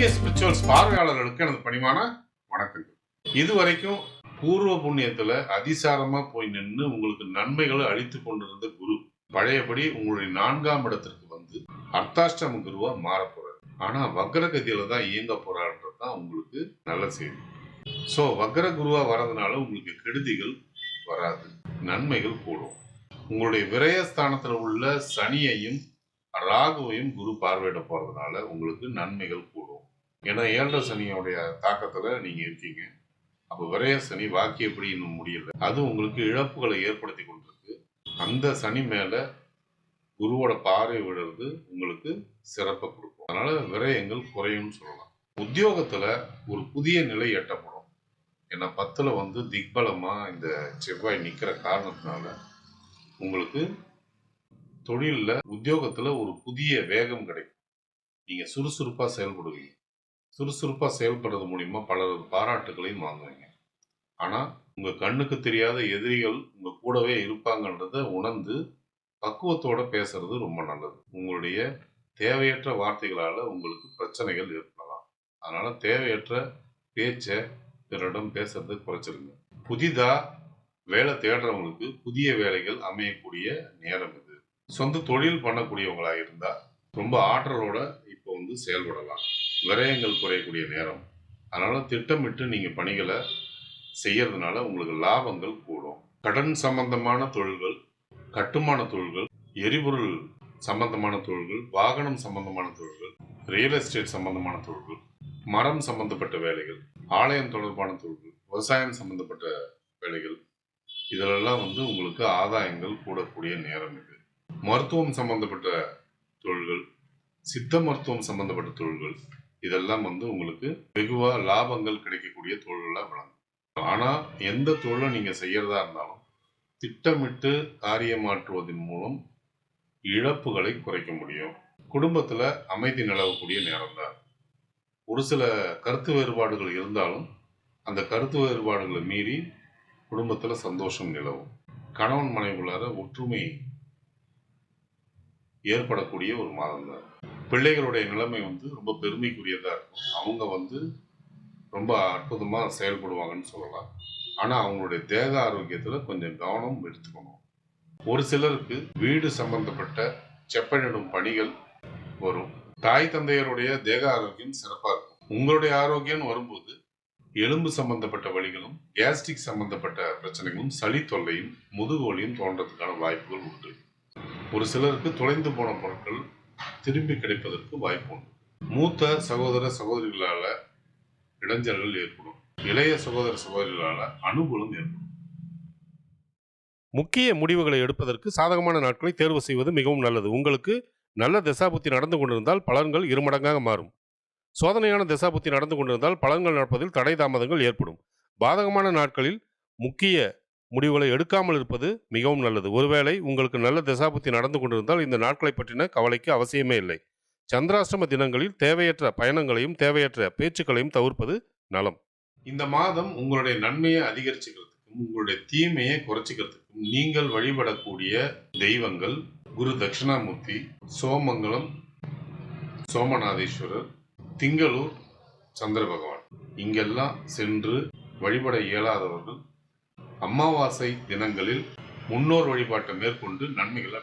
K spirituals பார்வையாளர்களுக்கு எனது பணிவான வணக்கங்கள். இதுவரைக்கும் பூர்வ புண்ணியத்துல அதிசாரமா போய் நின்று உங்களுக்கு நன்மைகளை அழித்து கொண்டிருந்த குரு பழையபடி உங்களுடைய நான்காம் இடத்திற்கு வந்து அர்த்தாஷ்டம குருவா மாற போறாரு. ஆனா வக்ரகதியில தான் இயங்க போறாருன்றது தான் உங்களுக்கு நல்ல செய்தி. ஸோ வக்ர குருவா வரதுனால உங்களுக்கு கெடுதிகள் வராது நன்மைகள் கூடும். உங்களுடைய விரயஸ்தானத்துல உள்ள சனியையும் ராகுவையும் குரு பார்வையிட போறதுனால உங்களுக்கு நன்மைகள் கூடும். ஏன்னா ஏழரை சனியோடைய தாக்கத்துல நீங்க இருக்கீங்க. அப்ப விரய சனி வாக்கியப்படி இன்னும் முடியல? அது உங்களுக்கு இழப்புகளை ஏற்படுத்தி கொண்டிருக்கு. அந்த சனி மேல குருவோட பார்வை விடுறது உங்களுக்கு சிறப்பை கொடுக்கும். அதனால விரயங்கள் குறையும்னு சொல்லலாம். உத்தியோகத்துல ஒரு புதிய நிலை எட்டப்படும். ஏன்னா பத்துல வந்து திக்பலமா இந்த செவ்வாய் நிக்கிற காரணத்தினால உங்களுக்கு தொழில்ல உத்தியோகத்துல ஒரு புதிய வேகம் கிடைக்கும். நீங்க சுறுசுறுப்பா செயல்படுவீங்க. சுறுசுறுப்பா செயல்படுறது மூலியமா பலரது பாராட்டுகளையும் வாங்குவீங்க. ஆனா உங்க கண்ணுக்கு தெரியாத எதிரிகள் உங்க கூடவே இருப்பாங்கன்றத உணர்ந்து பக்குவத்தோட பேசுறது ரொம்ப நல்லது. உங்களுடைய தேவையற்ற வார்த்தைகளால உங்களுக்கு பிரச்சனைகள் ஏற்படலாம். அதனால தேவையற்ற பேச்சை பிறரிடம் பேசுறதை குறைச்சிருங்க. புதிதா வேலை தேடுறவங்களுக்கு புதிய வேலைகள் அமையக்கூடிய நேரம் இது. சொந்த தொழில் பண்ணக்கூடியவங்களா இருந்தா ரொம்ப ஆற்றலோட இப்போ வந்து செயல்படலாம். விரயங்கள் குறையக்கூடிய நேரம். அதனால திட்டமிட்டு நீங்க பணிகளை செய்யறதுனால உங்களுக்கு லாபங்கள் கூடும். கடன் சம்பந்தமான தொழில்கள் கட்டுமான தொழில்கள் எரிபொருள் சம்பந்தமான தொழில்கள் வாகனம் சம்பந்தமான தொழில்கள் ரியல் எஸ்டேட் சம்பந்தமான தொழில்கள் மரம் சம்பந்தப்பட்ட வேலைகள் ஆலயம் தொடர்பான தொழில்கள் விவசாயம் சம்பந்தப்பட்ட வேலைகள். இதிலெல்லாம் வந்து உங்களுக்கு ஆதாயங்கள் கூடக்கூடிய நேரம் இது. மருத்துவம் சம்பந்தப்பட்ட தொழில்கள் சித்த மருத்துவம் சம்பந்தப்பட்ட தொழில்கள் இதெல்லாம் வந்து உங்களுக்கு வெகுவாக லாபங்கள் கிடைக்கக்கூடிய தொழிலாக விளங்கும். ஆனால் எந்த தொழிலை நீங்கள் செய்யறதா இருந்தாலும் திட்டமிட்டு காரியமாற்றுவதன் மூலம் இழப்புகளை குறைக்க முடியும். குடும்பத்துல அமைதி நிலவக்கூடிய நேரம் தான் ஒரு சில கருத்து வேறுபாடுகள் இருந்தாலும் அந்த கருத்து வேறுபாடுகளை மீறி குடும்பத்துல சந்தோஷம் நிலவும். கணவன் மனைவிக்குள்ளார ஒற்றுமை ஏற்படக்கூடிய ஒரு மாதம் தான் பிள்ளைகளுடைய நிலைமை வந்து ரொம்ப பெருமைக்குரியதாக இருக்கும். அவங்க வந்து ரொம்ப அற்புதமாக செயல்படுவாங்கன்னு சொல்லலாம். ஆனால் அவங்களுடைய தேக ஆரோக்கியத்தில் கொஞ்சம் கவனம் எடுத்துக்கணும். ஒரு சிலருக்கு வீடு சம்பந்தப்பட்ட செப்பனிடும் பணிகள் வரும். தாய் தந்தையருடைய தேக ஆரோக்கியம் சிறப்பாக இருக்கும். உங்களுடைய ஆரோக்கியம் வரும்போது எலும்பு சம்பந்தப்பட்ட வலிகளும் கேஸ்ட்ரிக் சம்பந்தப்பட்ட பிரச்சனைகளும் சளி தொல்லையும் முதுகு வலியும் தோன்றதுக்கான வாய்ப்புகள் உண்டு. ஒரு சிலருக்கு தொலைந்து போன பொருட்கள் திரும்பி கிடைப்பதற்கு வாய்ப்பு உண்டு. மூத்த சகோதர சகோதரிகளால் இடைஞ்சல்கள் ஏற்படும். இளைய சகோதர சகோதரிகளால் அனுகூலம் ஏற்படும். முக்கிய முடிவுகளை எடுப்பதற்கு சாதகமான நாட்களை தேர்வு செய்வது மிகவும் நல்லது. உங்களுக்கு நல்ல திசாபுத்தி நடந்து கொண்டிருந்தால் பலன்கள் இருமடங்காக மாறும். சோதனையான திசாபுத்தி நடந்து கொண்டிருந்தால் பலன்கள் நடப்பதில் தடை தாமதங்கள் ஏற்படும். பாதகமான நாட்களில் முக்கிய முடிவுகளை எடுக்காமல் இருப்பது மிகவும் நல்லது. ஒருவேளை உங்களுக்கு நல்ல திசாபுத்தி நடந்து கொண்டிருந்தால் இந்த நாட்களை பற்றின கவலைக்கு அவசியமே இல்லை. சந்திராஷ்டம தினங்களில் தேவையற்ற பயணங்களையும் தேவையற்ற பேச்சுக்களையும் தவிர்ப்பது நலம். இந்த மாதம் உங்களுடைய நன்மையை அதிகரிச்சுக்கிறதுக்கும் உங்களுடைய தீமையை குறைச்சிக்கிறதுக்கும் நீங்கள் வழிபடக்கூடிய தெய்வங்கள் குரு தட்சிணாமூர்த்தி சோமங்கலம் சோமநாதேஸ்வரர் திங்களூர் சந்திர பகவான். இங்கெல்லாம் சென்று வழிபட இயலாதவர்கள் அமாவாசை தினங்களில் முன்னோர் வழிபாட்டை மேற்கொண்டு நன்மைகளை